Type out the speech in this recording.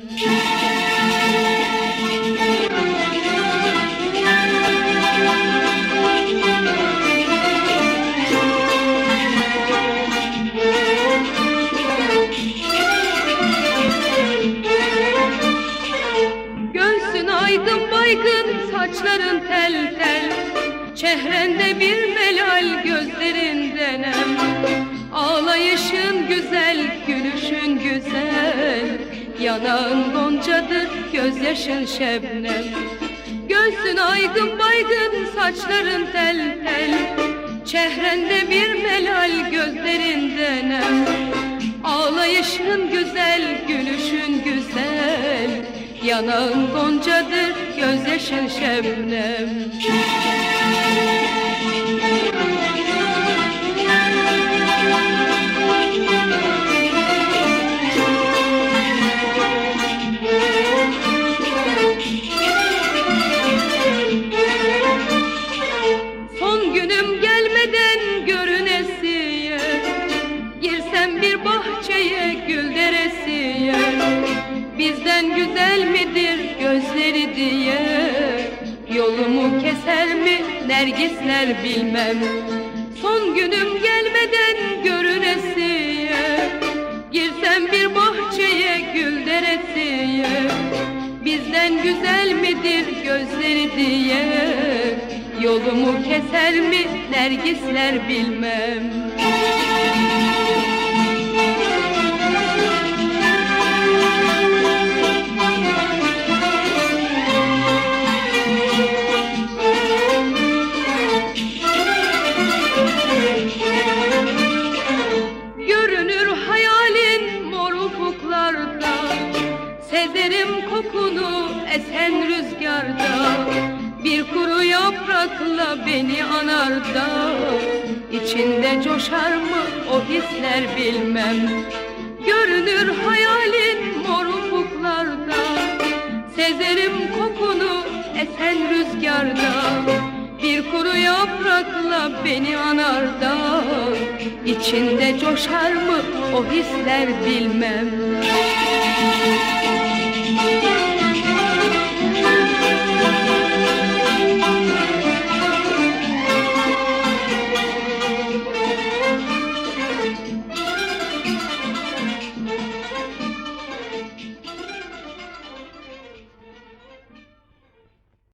Göğsün aydın baygın, saçların tel tel. Çehrende bir melal, gözlerinde nem Ağlayışın güzel, gülüşün güzel Yanağın goncadır, gözyaşın şebnem. Göğsün aydın baygın, saçların tel tel. Çehrende bir melal, gözlerinde nem Ağlayışın güzel, gülüşün güzel. Yanağın goncadır, gözyaşın şebnem. Son Yolumu keser mi nergisler bilmem. Son günüm gelmeden görünesiye Girsem bir bahçeye gül deresiye. Bizden güzel midir gözleri diye Yolumu keser mi nergisler bilmem Sezerim kokunu esen rüzgarda. Bir kuru yaprakla beni anarda İçinde coşar mı o hisler bilmem. Görünür hayalin mor ufuklarda. Sezerim kokunu esen rüzgarda. Bir kuru yaprakla beni anarda İçinde coşar mı o hisler bilmem